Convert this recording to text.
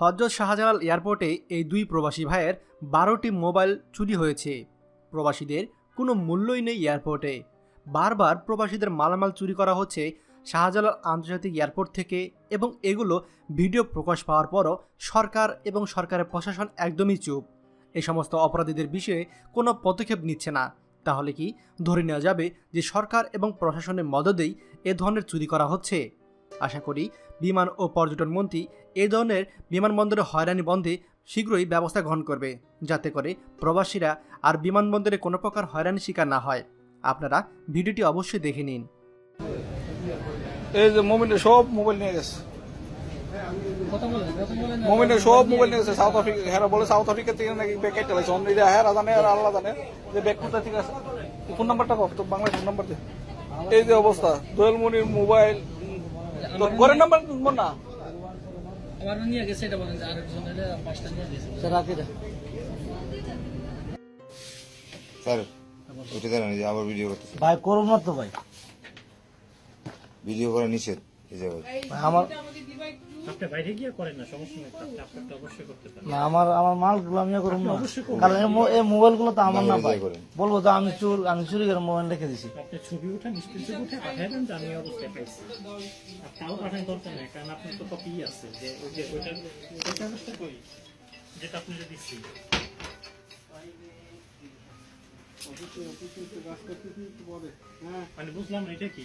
হজরত শাহজালাল এয়ারপোর্টে এই দুই প্রবাসী ভাইয়ের বারোটি মোবাইল চুরি হয়েছে। প্রবাসীদের কোনো মূল্যই নেই এয়ারপোর্টে। বারবার প্রবাসীদের মালামাল চুরি করা হচ্ছে শাহজালাল আন্তর্জাতিক এয়ারপোর্ট থেকে এবং এগুলো ভিডিও প্রকাশ পাওয়ার পরও সরকার এবং সরকারের প্রশাসন একদমই চুপ। এই সমস্ত অপরাধীদের বিষয়ে কোনো পদক্ষেপ নিচ্ছে না। তাহলে কি ধরে নেওয়া যাবে যে সরকার এবং প্রশাসনের মদদেই এ ধরনের চুরি করা হচ্ছে? আশা করি বিমান ও পর্যটন মন্ত্রী এ ধরনের বিমানবন্দরে হয়রানি বন্ধে শীঘ্রই ব্যবস্থা গ্রহণ করবে, যাতে করে প্রবাসীরা আর বিমানবন্দরে কোনো প্রকার হয়রানির শিকার না হয়। আপনারা ভিডিওটি অবশ্যই দেখে নিন। এই যে সব মোবাইল নিয়ে গেছে। সব মোবাইল সাউথ আফ্রিকা হেরা বলে সাউথ নাকি আল্লাহ জানে। যে আছে ফোন ফোন এই যে অবস্থা দোয়েল মোবাইল তো ঘরের নাম্বার মন না। আমার নিয়ে গেছে এটা বলেন আর একজন এটা পাঁচটা নিয়ে গেছে স্যার জানেন যে আবার ভিডিও করতেছে। ভাই করুন না তো ভাই। ভিডিও করা নিষেধ এই জায়গায়। আমার আপনি বাইরে গিয়ে করেন না সমস্যা নেই আপনি আপনারটা অবশ্যই করতে পারেন না আমার আমার মালগুলো আমি ইয়ে না কারণ এই মো- মোবাইলগুলো তো আমার না ভাই বলব তো আমি চুর আমি চুরি করে মোবাইল রেখে দিছি আপনি ছবি উঠে নিশ্চয় ছবি উঠে পাঠিয়ে যে আমি অবস্থায় পাইছি আর তাও পাঠাই দরকার নেই কারণ আপনার তো কপি আছে যে ওই যে ওইটা ওই কাগজটা কই যেটা আপনি যে দিচ্ছি মানে বুঝলাম না এটা কি